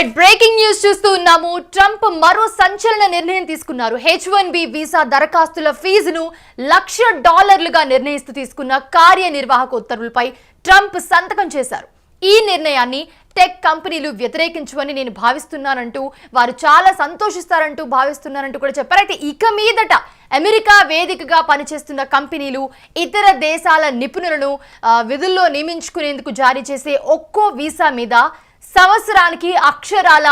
Right breaking news చూస్తూ ఉన్నాము. Trump మరో సంచలన నిర్ణయం తీసుకున్నారు. హెచ్ వన్ బి వీసా దరఖాస్తుల ఫీజును లక్ష డాలర్లుగా నిర్ణయిస్తూ తీసుకున్న కార్యనిర్వాహక ఉత్తర్వులపై ట్రంప్ సంతకం చేశారు. ఈ నిర్ణయాన్ని టెక్ కంపెనీలు వ్యతిరేకించవని నేను భావిస్తున్నానంటూ వారు చాలా సంతోషిస్తారంటూ భావిస్తున్నారంటూ కూడా చెప్పారు. అయితే ఇక మీదట అమెరికా వేదికగా పనిచేస్తున్న కంపెనీలు ఇతర దేశాల నిపుణులను విధుల్లో నియమించుకునేందుకు జారీ చేసే ఒక్కో వీసా మీద సంవత్సరానికి అక్షరాల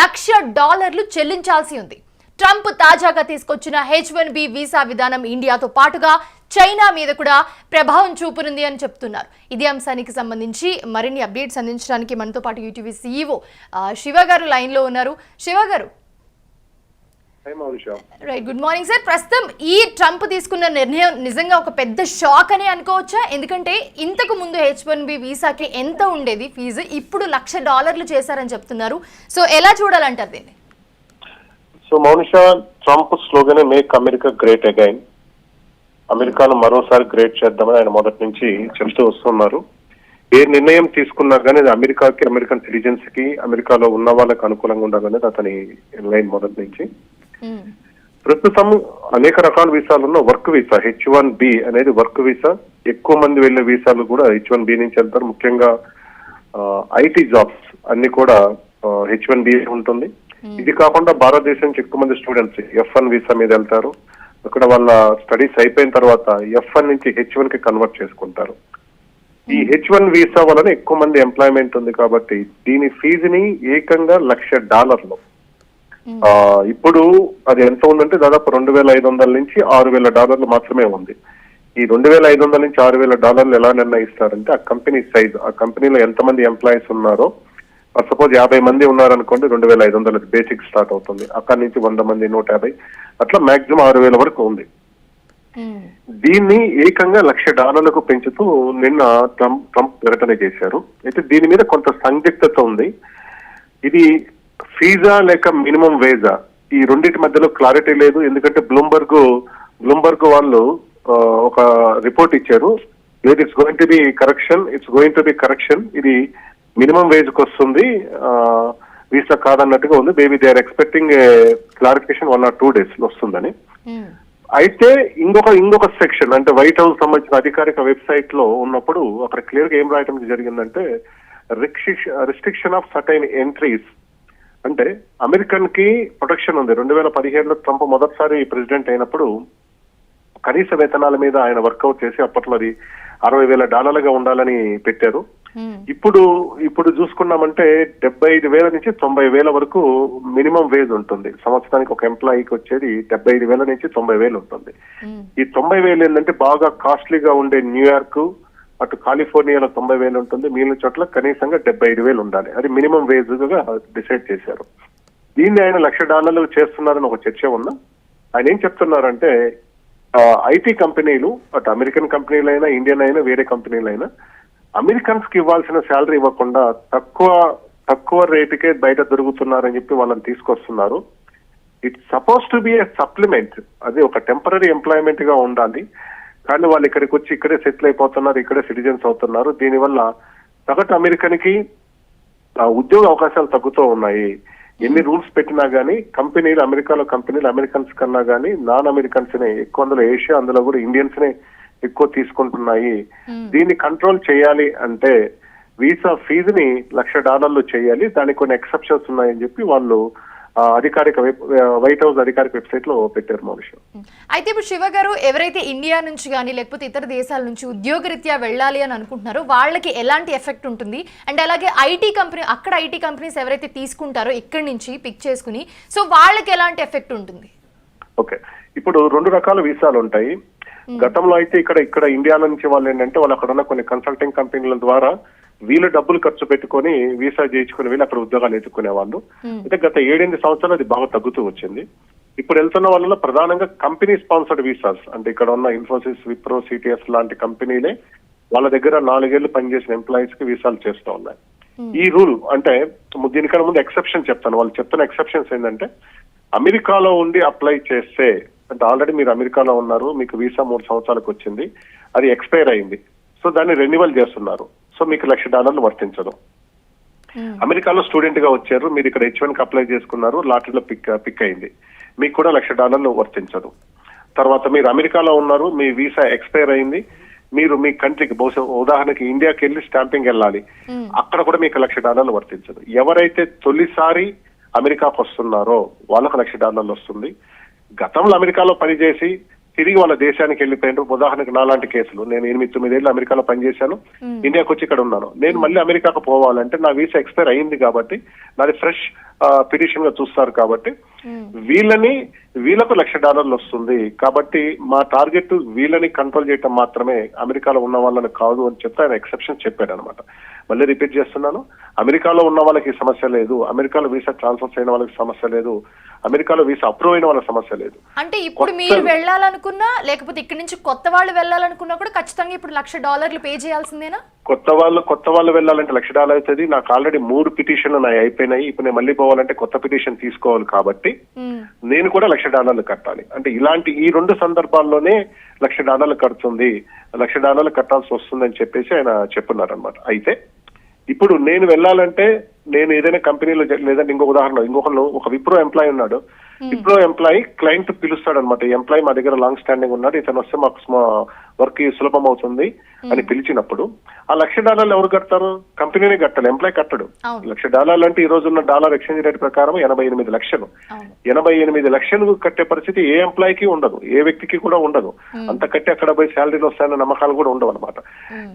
లక్ష డాలర్లు చెల్లించాల్సి ఉంది. ట్రంప్ తాజాగా తీసుకొచ్చిన హెచ్ వన్ బి వీసా విధానం ఇండియాతో పాటుగా చైనా మీద కూడా ప్రభావం చూపనుంది అని చెప్తున్నారు. ఇదే అంశానికి సంబంధించి మరిన్ని అప్డేట్స్ అందించడానికి మనతో పాటు యూటీవీ సీఈఓ శివ గారు లైన్లో ఉన్నారు. శివ గారు రైట్ గుడ్ మార్నింగ్ సార్ ప్రస్తుతం ఈ ట్రంప్ తీసుకున్న నిర్ణయం నిజంగా ఒక పెద్ద షాక్ అని అనుకోవచ్చా? ఎందుకంటే ఇంతకు ముందు హెచ్ వన్ బి వీసాకి ఎంత ఉండేది? ఫీజు ఇప్పుడు లక్ష డాలర్లు చేశారని చెప్తున్నారు. సో ఎలా చూడాలంటారు దీన్ని? సో మౌనిషా ట్రంప్ స్లోగనే మేక్ అమెరికా గ్రేట్ అగైన్ అమెరికాను మరోసారి గ్రేట్ చేద్దామని ఆయన మొదటి నుంచి చెప్తూ వస్తున్నారు. ఏ నిర్ణయం తీసుకున్నా కానీ అది అమెరికాకి అమెరికన్ సిటిజన్స్కి అమెరికాలో ఉన్న వాళ్ళకి అనుకూలంగా ఉండాలనేది అతని లైన్ మొదటి నుంచి. ప్రస్తుతం అనేక రకాల వీసాలు ఉన్న work visa H one B అనేది వర్క్ వీసా. ఎక్కువ మంది వెళ్ళే వీసాలు కూడా హెచ్ వన్ బి నుంచి వెళ్తారు. ముఖ్యంగా ఐటీ జాబ్స్ అన్ని కూడా హెచ్ వన్ బి ఉంటుంది. ఇది కాకుండా భారతదేశం నుంచి ఎక్కువ మంది స్టూడెంట్స్ ఎఫ్ వన్ వీసా మీద వెళ్తారు. అక్కడ వాళ్ళ స్టడీస్ అయిపోయిన తర్వాత ఎఫ్ వన్ నుంచి హెచ్ వన్కి కన్వర్ట్ చేసుకుంటారు. ఈ హెచ్ వన్ వీసా వలన ఎక్కువ మంది ఎంప్లాయ్మెంట్ ఉంది కాబట్టి దీని ఫీజుని ఏకంగా లక్ష డాలర్లు. ఇప్పుడు అది ఎంత ఉందంటే దాదాపు రెండు వేల ఐదు వందల నుంచి ఆరు వేల డాలర్లు మాత్రమే ఉంది. ఈ రెండు వేల ఐదు వందల నుంచి ఆరు వేల డాలర్లు ఎలా నిర్ణయిస్తారంటే ఆ కంపెనీ సైజ్ ఆ కంపెనీలో ఎంతమంది ఎంప్లాయీస్ ఉన్నారో సపోజ్ యాభై మంది ఉన్నారనుకోండి రెండు వేల ఐదు వందల బేసిక్ స్టార్ట్ అవుతుంది. అక్కడి నుంచి వంద మంది నూట యాభై అట్లా మాక్సిమం ఆరు వేల వరకు ఉంది. దీన్ని ఏకంగా లక్ష డాలర్లకు పెంచుతూ నిన్న ట్రంప్ ట్రంప్ ప్రకటన చేశారు. అయితే దీని మీద కొంత సందిగ్ధత ఉంది. ఇది ఫీజా లేక మినిమం వేజా? ఈ రెండింటి మధ్యలో క్లారిటీ లేదు. ఎందుకంటే బ్లూంబర్గ్ బ్లూంబర్గ్ వాళ్ళు ఒక రిపోర్ట్ ఇచ్చారు. లేదు it's going to be correction it's going to be correction ఇది మినిమం వేజ్కి వస్తుంది వీసా కాదన్నట్టుగా ఉంది. Baby they are expecting clarification one or two డేస్లో వస్తుందని. మ్మ్. అయితే ఇంకొక ఇంకొక సెక్షన్ అంటే వైట్ హౌస్ సంబంధించిన అధికారిక వెబ్సైట్లో ఉన్నప్పుడు అక్కడ క్లియర్గా ఏం రాయటం జరిగిందంటే రిస్ట్రిక్షన్ ఆఫ్ సర్టైన్ ఎంట్రీస్ అంటే అమెరికన్కి ప్రొటెక్షన్ ఉంది రెండు వేల పదిహేడులో ట్రంప్ మొదటిసారి ప్రెసిడెంట్ అయినప్పుడు కనీస వేతనాల మీద ఆయన వర్కౌట్ చేసి అప్పట్లో అది అరవై వేల డాలర్లుగా ఉండాలని పెట్టారు. ఇప్పుడు ఇప్పుడు చూసుకున్నామంటే డెబ్బై ఐదు వేల నుంచి తొంభై వేల వరకు మినిమం వేజ్ ఉంటుంది సంవత్సరానికి ఒక ఎంప్లాయీకి వచ్చేది డెబ్బై ఐదు వేల నుంచి తొంభై వేలు ఉంటుంది. ఈ తొంభై వేలు ఏంటంటే బాగా కాస్ట్లీగా ఉండే న్యూయార్క్ అటు కాలిఫోర్నియాలో తొంభై వేలు ఉంటుంది మిగిలిన చోట్ల కనీసంగా డెబ్బై ఐదు వేలు ఉండాలి. అది మినిమం వేజ్గా డిసైడ్ చేశారు. దీన్ని ఆయన లక్ష డాలర్లు చేస్తున్నారని ఒక చర్చ ఉన్నా ఆయన ఏం చెప్తున్నారంటే ఐటీ కంపెనీలు అటు అమెరికన్ కంపెనీలైనా ఇండియన్ అయినా వేరే కంపెనీలైనా అమెరికన్స్కి ఇవ్వాల్సిన శాలరీ ఇవ్వకుండా తక్కువ తక్కువ రేటుకే బయట దొరుకుతున్నారని చెప్పి వాళ్ళని తీసుకొస్తున్నారు. It suppose to be a supplement అది ఒక టెంపరీ ఎంప్లాయ్మెంట్గా ఉండాలి. కానీ వాళ్ళు ఇక్కడికి వచ్చి ఇక్కడే సెటిల్ అయిపోతున్నారు ఇక్కడే సిటిజన్స్ అవుతున్నారు. దీనివల్ల సగటు అమెరికన్కి ఆ, ఉద్యోగ అవకాశాలు తగ్గుతూ ఉన్నాయి. ఎన్ని రూల్స్ పెట్టినా గానీ కంపెనీలు అమెరికాలో కంపెనీలు అమెరికన్స్ కన్నా గానీ నాన్ అమెరికన్స్ నే ఎక్కువ అందులో ఏషియా అందులో కూడా ఇండియన్స్ నే ఎక్కువ తీసుకుంటున్నాయి. దీన్ని కంట్రోల్ చేయాలి అంటే వీసా ఫీజుని లక్ష డాలర్లు చేయాలి. దానికి కొన్ని ఎక్సెప్షన్స్ ఉన్నాయని చెప్పి వాళ్ళు అధికారిక వైట్ హౌస్ అధికారిక వెబ్సైట్లో పెట్టారు మనుషులు అయితే ఇప్పుడు శివ గారు ఎవరైతే ఇండియా నుంచి కానీ లేకపోతే ఇతర దేశాల నుంచి ఉద్యోగరీత్యా వెళ్ళాలి అని అనుకుంటున్నారో వాళ్ళకి ఎలాంటి ఎఫెక్ట్ ఉంటుంది? అండ్ అలాగే ఐటీ కంపెనీ అక్కడ ఐటీ కంపెనీస్ ఎవరైతే తీసుకుంటారో ఇక్కడి నుంచి పిక్ చేసుకుని సో వాళ్ళకి ఎలాంటి ఎఫెక్ట్ ఉంటుంది? ఓకే. ఇప్పుడు రెండు రకాల వీసాలు ఉంటాయి. గతంలో అయితే ఇక్కడ ఇక్కడ ఇండియా నుంచి వాళ్ళు ఏంటంటే వాళ్ళు అక్కడ ఉన్న కొన్ని కన్సల్టింగ్ కంపెనీల ద్వారా వీళ్ళు డబ్బులు ఖర్చు పెట్టుకొని వీసా చేయించుకుని వీళ్ళు అక్కడ ఉద్యోగాలు ఎత్తుకునే వాళ్ళు అయితే గత ఏడెనిమిది సంవత్సరాలు అది బాగా తగ్గుతూ వచ్చింది. ఇప్పుడు వెళ్తున్న వాళ్ళలో ప్రధానంగా కంపెనీ స్పాన్సర్డ్ వీసాస్ అంటే ఇక్కడ ఉన్న ఇన్ఫోసిస్ విప్రో సిటిఎస్ లాంటి కంపెనీలే వాళ్ళ దగ్గర నాలుగేళ్ళు పనిచేసిన ఎంప్లాయీస్కి వీసాలు చేస్తూ ఉన్నాయి. ఈ రూల్ అంటే దీనికన్నా ముందు ఎక్సెప్షన్ చెప్తాను. వాళ్ళు చెప్తున్న ఎక్సెప్షన్స్ ఏంటంటే అమెరికాలో ఉండి అప్లై చేస్తే అంటే ఆల్రెడీ మీరు అమెరికాలో ఉన్నారు మీకు వీసా మూడు సంవత్సరాలకు వచ్చింది అది ఎక్స్పైర్ అయింది. సో దాన్ని రెన్యువల్ చేస్తున్నారు. సో మీకు లక్ష డాలర్లు వర్తించదు. అమెరికాలో స్టూడెంట్గా వచ్చారు మీరు ఇక్కడ హెచ్ వన్కి అప్లై చేసుకున్నారు లాటరీలో పిక్ పిక్ అయింది. మీకు కూడా లక్ష డాలర్లు వర్తించదు. తర్వాత మీరు అమెరికాలో ఉన్నారు మీ వీసా ఎక్స్పైర్ అయింది మీరు మీ కంట్రీకి బహుశా ఉదాహరణకి ఇండియాకి వెళ్ళి స్టాంపింగ్ వెళ్ళాలి. అక్కడ కూడా మీకు లక్ష డాలర్లు వర్తించదు. ఎవరైతే తొలిసారి అమెరికాకు వస్తున్నారో వాళ్ళకు లక్ష డాలర్లు వస్తుంది. గతంలో అమెరికాలో పనిచేసి తిరిగి వాళ్ళ దేశానికి వెళ్ళిపోయినారు. ఉదాహరణకి నాలాంటి కేసులు. నేను ఎనిమిది తొమ్మిదేళ్ళు అమెరికాలో పనిచేశాను. ఇండియాకి వచ్చి ఇక్కడ ఉన్నాను. నేను మళ్ళీ అమెరికాకు పోవాలంటే నా వీసా ఎక్స్పైర్ అయింది కాబట్టి నాది ఫ్రెష్ పిటిషన్గా చూస్తారు కాబట్టి వీళ్ళని వీళ్ళకు లక్ష డాలర్లు వస్తుంది. కాబట్టి మా టార్గెట్ వీళ్ళని కంట్రోల్ చేయటం మాత్రమే అమెరికాలో ఉన్న వాళ్ళని కాదు అని చెప్తే ఆయన ఎక్సెప్షన్ చెప్పాడు అనమాట మళ్ళీ రిపీట్ చేస్తున్నాను. అమెరికాలో ఉన్న వాళ్ళకి సమస్య లేదు. అమెరికాలో వీసా ట్రాన్స్ఫర్స్ అయిన వాళ్ళకి సమస్య లేదు. అమెరికాలో వీసా అప్రూవ్ అయిన వాళ్ళకి సమస్య లేదు. అంటే ఇప్పుడు మీరు వెళ్ళాలనుకున్నా లేకపోతే ఇక్కడి నుంచి కొత్త వాళ్ళు వెళ్ళాలనుకున్నా కూడా ఖచ్చితంగా ఇప్పుడు లక్ష డాలర్లు పే చేయాల్సిందేనా? కొత్త వాళ్ళు కొత్త వాళ్ళు వెళ్ళాలంటే లక్ష డాలర్ అవుతుంది. నాకు ఆల్రెడీ మూడు పిటిషన్లు నాయి అయిపోయినాయి. ఇప్పుడు నేను మళ్ళీ పోవాలంటే కొత్త పిటిషన్ తీసుకోవాలి కాబట్టి. నేను కూడా లక్ష డాలర్లు కట్టాలి. అంటే ఇలాంటి ఈ రెండు సందర్భాల్లోనే లక్ష డాలర్లు కడుతుంది. లక్ష డాలర్లు కట్టాల్సి వస్తుందని చెప్పేసి ఆయన చెప్పున్నారు అనమాట అయితే ఇప్పుడు నేను వెళ్ళాలంటే నేను ఏదైనా కంపెనీలో లేదంటే ఇంకొక ఉదాహరణ ఇంకొకరు ఒక విప్రో ఎంప్లాయ్ ఉన్నాడు. విప్రో ఎంప్లాయ్ క్లయింట్ పిలుస్తాడు అనమాట ఎంప్లాయ్ మా దగ్గర లాంగ్ స్టాండింగ్ ఉన్నాడు. ఇతను వస్తే మాకు వర్క్ సులభం అవుతుంది అని పిలిచినప్పుడు ఆ లక్ష డాలర్లు ఎవరు కడతారు? కంపెనీనే కట్టాలి ఎంప్లాయ్ కట్టడు. లక్ష డాలర్లు అంటే ఈ రోజు ఉన్న డాలర్ ఎక్స్చేంజ్ రేట్ ప్రకారం ఎనభై ఎనిమిది లక్షలు. ఎనభై ఎనిమిది లక్షలు కట్టే పరిస్థితి ఏ ఎంప్లాయీకి ఉండదు ఏ వ్యక్తికి కూడా ఉండదు. అంత కట్టి అక్కడ పోయి శాలరీలు వస్తాయన్న నమ్మకాలు కూడా ఉండవు అనమాట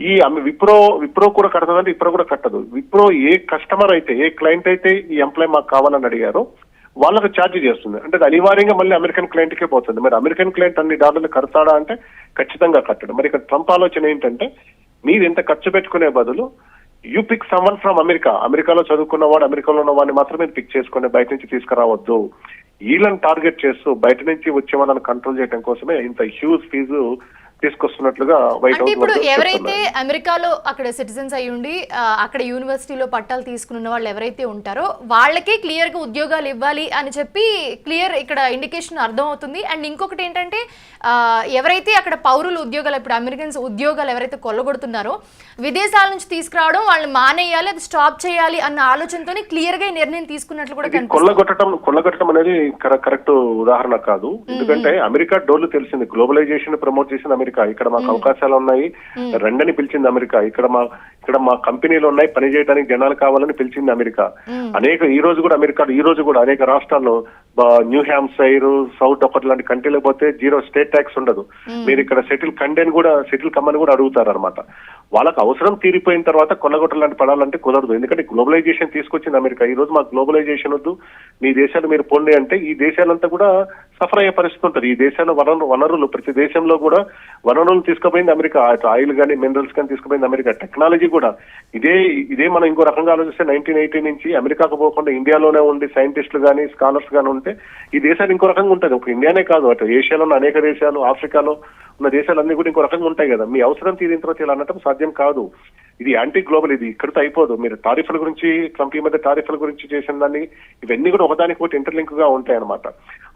ఈ విప్రో విప్రో కూడా కడతదంటే విప్రో కూడా కట్టదు. విప్రో ఏ కస్టమర్ అయితే ఏ క్లయింట్ అయితే ఈ ఎంప్లాయ్ మాకు కావాలని అడిగారో వాళ్ళకు ఛార్జ్ చేస్తుంది. అంటే అది అనివార్యంగా మళ్ళీ అమెరికన్ క్లయింట్కే పోతుంది. మరి అమెరికన్ క్లయింట్ అన్ని డాలర్లు కడతాడా అంటే ఖచ్చితంగా కట్టడు. మరి ఇక్కడ ట్రంప్ ఆలోచన ఏంటంటే మీరు ఎంత ఖర్చు పెట్టుకునే బదులు you pick someone from America అమెరికాలో చదువుకున్న వాడు అమెరికాలో ఉన్న వాడిని మాత్రమే పిక్ చేసుకుని బయట నుంచి తీసుకురావద్దు. వీళ్ళని టార్గెట్ చేస్తూ బయట నుంచి వచ్చే వాళ్ళని కంట్రోల్ చేయడం కోసమే ఇంత హ్యూజ్ ఫీజు తీసుకొస్తున్నట్లుగా వైట్ హౌస్ ఇప్పుడు ఎవరైతే. అమెరికాలో అక్కడ సిటిజన్స్ అయి ఉండి అక్కడ యూనివర్సిటీలో పట్టాలు తీసుకున్న వాళ్ళు ఎవరైతే ఉంటారో వాళ్ళకే క్లియర్గా ఉద్యోగాలు ఇవ్వాలి అని చెప్పి క్లియర్ ఇక్కడ ఇండికేషన్ అర్థం అవుతుంది అండ్ ఇంకొకటి ఏంటంటే ఎవరైతే అక్కడ పౌరులు ఉద్యోగాలు ఇప్పుడు అమెరికన్స్ ఉద్యోగాలు ఎవరైతే కొల్లగొడుతున్నారో విదేశాల నుంచి తీసుకురావడం వాళ్ళని మానేయాలి అది స్టాప్ చేయాలి అన్న ఆలోచనతోనే క్లియర్గా నిర్ణయం తీసుకున్నట్లు కూడా కొల్లగొట్టడం కొల్లగొట్టడం అనేది కర- కరెక్ట్ ఉదాహరణ కాదు. ఎందుకంటే అమెరికా డోర్లు తెలిసింది. గ్లోబలైజేషన్ ప్రమోట్ చేసింది అమెరికా. ఇక్కడ మాకు అవకాశాలు ఉన్నాయి. రండని పిలిచింది అమెరికా. ఇక్కడ మా ఇక్కడ మా కంపెనీలు ఉన్నాయి. పని చేయడానికి జనాలు కావాలని పిలిచింది అమెరికా. అనేక ఈ రోజు కూడా అమెరికా ఈ రోజు కూడా అనేక రాష్ట్రాల్లో న్యూ హ్యాంప్సైర్ సౌత్ డొకట్ లాంటి కంట్రీలకు పోతే జీరో స్టేట్ ట్యాక్స్ ఉండదు. మీరు ఇక్కడ సెటిల్ కండెన్ కూడా సెటిల్ కమ్మని కూడా అడుగుతారు అనమాట వాళ్ళకి అవసరం తీరిపోయిన తర్వాత కొల్లగొట్ట లాంటి పడాలంటే కుదరదు. ఎందుకంటే గ్లోబలైజేషన్ తీసుకొచ్చింది అమెరికా. ఈ రోజు మాకు గ్లోబలైజేషన్ వద్దు. మీ దేశాలు మీరు పోండి అంటే ఈ దేశాలంతా కూడా సఫర్ అయ్యే పరిస్థితి ఉంటుంది. ఈ దేశాల వనరు వనరులు ప్రతి దేశంలో కూడా వనరులు తీసుకుపోయింది అమెరికా. ఆయిల్ కానీ మినరల్స్ కానీ తీసుకుపోయింది అమెరికా. టెక్నాలజీ కూడా. ఇదే ఇదే మనం ఇంకో రకంగా ఆలోచిస్తే నైన్టీన్ ఎయిటీ నుంచి అమెరికాకు పోకుండా ఇండియాలోనే ఉండి సైంటిస్టులు కానీ స్కాలర్స్ కానీ ఉంటే ఈ దేశాలు ఇంకో రకంగా ఉంటుంది. ఒక ఇండియానే కాదు అటు ఏషియాలో అనేక దేశాలు ఆఫ్రికాలో ఉన్న దేశాలన్నీ కూడా ఇంకో రకంగా ఉంటాయి కదా. మీ అవసరం తీరిన తర్వాత ఇలా అనటం సాధ్యం కాదు. ఇది యాంటీ గ్లోబల్ ఇది ఇక్కడితో అయిపోదు. మీరు టారిఫ్ల గురించి ట్రంప్ ఈ మధ్య టారిఫ్ల గురించి చేసిన దాన్ని ఇవన్నీ కూడా ఒకదానికి ఒకటి ఇంటర్లింక్గా ఉంటాయి అనమాట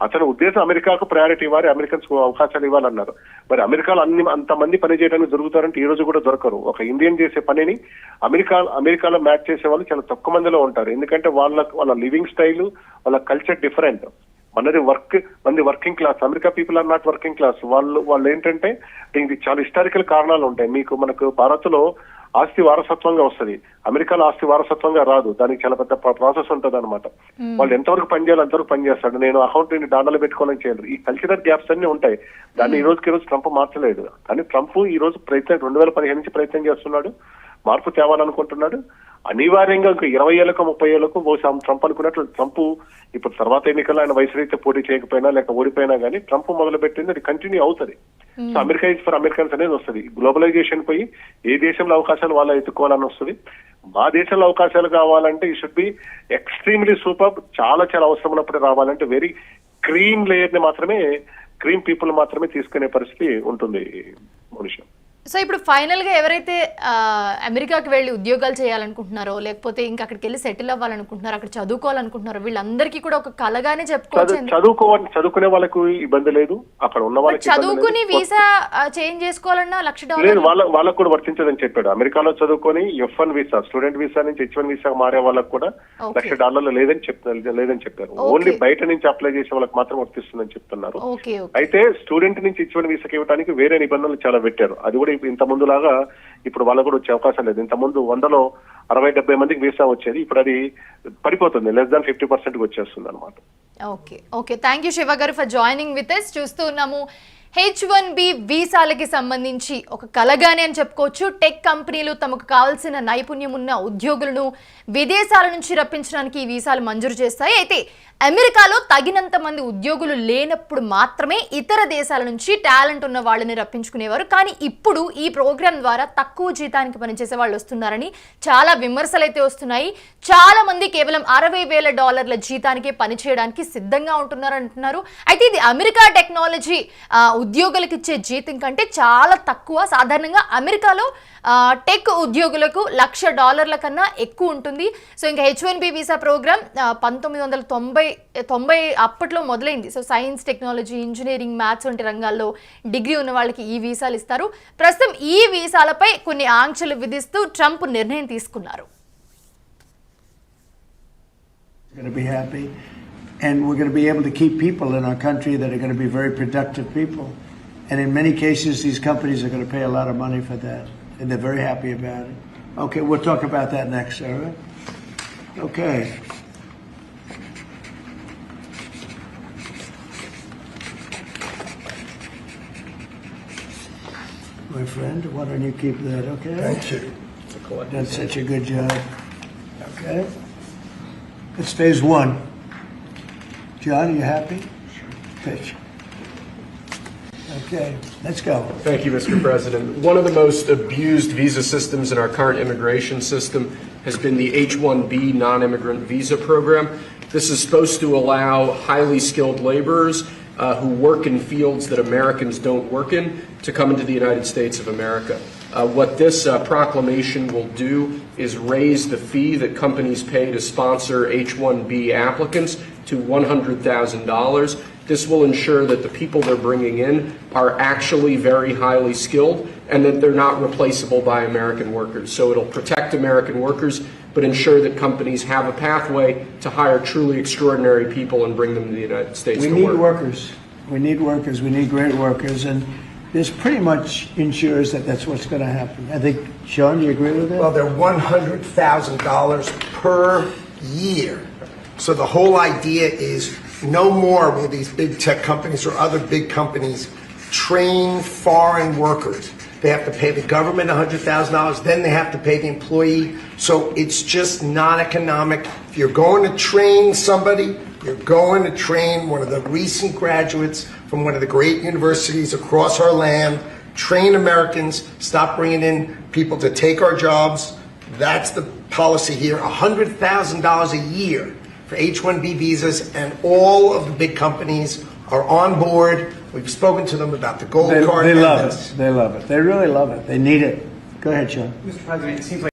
అతని ఉద్దేశం అమెరికాకు ప్రయారిటీ ఇవ్వాలి అమెరికన్స్ అవకాశాలు ఇవ్వాలన్నారు. మరి అమెరికాలో అన్ని అంతమంది పని చేయడానికి దొరుకుతారంటే ఈ రోజు కూడా దొరకరు. ఒక ఇండియన్ చేసే పనిని అమెరికా అమెరికాలో మ్యాచ్ చేసే వాళ్ళు చాలా తక్కువ మందిలో ఉంటారు. ఎందుకంటే వాళ్ళ వాళ్ళ లివింగ్ స్టైల్ వాళ్ళ కల్చర్ డిఫరెంట్ మనది వర్క్ మనది working class America people are not working class వాళ్ళు వాళ్ళు ఏంటంటే దీనికి చాలా హిస్టారికల్ కారణాలు ఉంటాయి. మీకు మనకు భారత్లో ఆస్తి వారసత్వంగా వస్తది. అమెరికాలో ఆస్తి వారసత్వంగా రాదు. దానికి చాలా పెద్ద ప్రాసెస్ ఉంటది అనమాట వాళ్ళు ఎంతవరకు పనిచేయాలి అంతవరకు పనిచేస్తాడు నేను అకౌంట్ని డాలర్లు పెట్టుకోవాలని చేయలేదు. ఈ కల్చరల్ గ్యాప్స్ అన్ని ఉంటాయి. దాన్ని ఈ రోజుకి ఈ రోజు ట్రంప్ మార్చలేదు. కానీ ట్రంప్ ఈ రోజు ప్రయత్నం రెండు వేల పదిహేను నుంచి ప్రయత్నం చేస్తున్నాడు. మార్పు తేవాలనుకుంటున్నాడు. అనివార్యంగా ఇంకా ఇరవై ఏళ్ళకు ముప్పై ఏళ్ళకు బహుశా ట్రంప్ అనుకున్నట్లు ట్రంప్ ఇప్పుడు తర్వాత ఎన్నికల్లో ఆయన వయసు రీత్యా పోటీ చేయకపోయినా లేక ఓడిపోయినా కానీ ట్రంప్ మొదలు పెట్టింది అది కంటిన్యూ అవుతుంది. So America is for Americans అనేది వస్తుంది. గ్లోబలైజేషన్ పోయి ఏ దేశంలో అవకాశాలు వాళ్ళ ఎత్తుకోవాలని వస్తుంది. మా దేశంలో అవకాశాలు కావాలంటే ఈ షుడ్ బి ఎక్స్ట్రీమ్లీ సూపర్ చాలా చాలా అవసరం ఉన్నప్పుడు రావాలంటే వెరీ క్రీమ్ లేయర్ని మాత్రమే క్రీమ్ పీపుల్ మాత్రమే తీసుకునే పరిస్థితి ఉంటుంది మనుషులు సో ఇప్పుడు ఫైనల్గా ఎవరైతే అమెరికాకి వెళ్ళి ఉద్యోగాలు చేయాలనుకుంటున్నారో లేకపోతే ఇంకా అక్కడికి వెళ్ళి సెటిల్ అవ్వాలనుకుంటున్నారో అక్కడ చదువుకోవాలనుకుంటున్నారో వీళ్ళందరికీ కూడా ఒక కలగానే చెప్పుకోవచ్చు చదువు చదువుకోవాలి చదువుకునే వాళ్ళకు ఇబ్బంది లేదు అక్కడ ఉన్న వాళ్ళకి. చదువుకుని వీసా చేంజ్ చేసుకోవాలన్నా లక్ష లేదు డాలర్ వాళ్ళ వాళ్ళకు కూడా వర్తించదని చెప్పాడు అమెరికాలో చదువుకొని F one visa student visa నుంచి హెచ్ వన్ వీసా మారే వాళ్ళకు కూడా. లక్ష డాలర్లు లేదని చెప్తారు లేదని చెప్పారు. ఓన్లీ బయట నుంచి అప్లై చేసే వాళ్ళకి మాత్రం వర్తిస్తుందని చెప్తున్నారు అయితే స్టూడెంట్ నుంచి హెచ్ వన్ వీసాకి ఇవ్వడానికి వేరే నిబంధనలు చాలా పెట్టారు అది కూడా ఇంత ముందులాగా ఇప్పుడు వాళ్ళకు కూడా వచ్చే అవకాశం లేదు. ఇంత ముందు వందలో అరవై డెబ్బై మందికి వీసా వచ్చేది. ఇప్పుడు అది పడిపోతుంది. లెస్ దాన్ ఫిఫ్టీ పర్సెంట్ వచ్చేస్తుంది అనమాట okay okay thank you Shiva garu for joining with yes చూస్తూ ఉన్నాము. హెచ్ వన్ బి వీసాలకి సంబంధించి ఒక కలగానే అని చెప్పుకోవచ్చు. టెక్ కంపెనీలు తమకు కావాల్సిన నైపుణ్యం ఉన్న ఉద్యోగులను విదేశాల నుంచి రప్పించడానికి ఈ వీసాలు మంజూరు చేస్తాయి. అయితే అమెరికాలో తగినంత మంది ఉద్యోగులు లేనప్పుడు మాత్రమే ఇతర దేశాల నుంచి టాలెంట్ ఉన్న వాళ్ళని రప్పించుకునేవారు. కానీ ఇప్పుడు ఈ ప్రోగ్రాం ద్వారా తక్కువ జీతానికి పనిచేసే వాళ్ళు వస్తున్నారని చాలా విమర్శలు అయితే వస్తున్నాయి. చాలా మంది కేవలం అరవై వేల డాలర్ల జీతానికే పనిచేయడానికి సిద్ధంగా ఉంటున్నారు అంటున్నారు అయితే ఇది అమెరికా టెక్నాలజీ ఉద్యోగులకు ఇచ్చే జీతం కంటే చాలా తక్కువ. సాధారణంగా అమెరికాలో టెక్ ఉద్యోగులకు లక్ష డాలర్ల కన్నా ఎక్కువ ఉంటుంది. సో ఇంకా H one B visa program పంతొమ్మిది వందల తొంభై తొంభై అప్పట్లో మొదలైంది. So science technology engineering maths వంటి రంగాల్లో డిగ్రీ ఉన్న వాళ్ళకి ఈ వీసాలు ఇస్తారు. ప్రస్తుతం ఈ వీసాలపై కొన్ని ఆంక్షలు విధిస్తూ ట్రంప్ నిర్ణయం తీసుకున్నారు. Going to be happy. And we're going to be able to keep people in our country that are going to be very productive people. And in many cases, these companies are going to pay a lot of money for that. And they're very happy about it. Okay, we'll talk about that next, Sarah. Okay. My friend, why don't you keep that, okay? Thank you. Done such a good job. Okay. It's phase one. John, you happy? Pitch. Okay, let's go. Thank you, Mr. President. One of the most abused visa systems in our current immigration system has been the H-1B non-immigrant visa program. This is supposed to allow highly skilled laborers uh, who work in fields that Americans don't work in to come into the United States of America. Uh, what this uh, proclamation will do is raise the fee that companies pay to sponsor H-1B applicants to $100,000. This will ensure that the people they're bringing in are actually very highly skilled and that they're not replaceable by American workers. So it'll protect American workers, but ensure that companies have a pathway to hire truly extraordinary people and bring them to the United States We to need work. workers. We need workers. We need great workers. And this pretty much ensures that that's what's going to happen. I think, Sean, you agree with that? Well, they're $100,000 per year. So the whole idea is no more will these big tech companies or other big companies train foreign workers. They have to pay the government $100,000, then they have to pay the employee. So it's just not economic. If you're going to train somebody, you're going to train one of the recent graduates from one of the great universities across our land. Train Americans, stop bringing in people to take our jobs. That's the policy here. $100,000 a year for H-1B visas, and all of the big companies are on board. We've spoken to them about the gold they, card. they and love this. it. They love it. They really love it. They need it. Go ahead, Sean. Mr. President, it seems like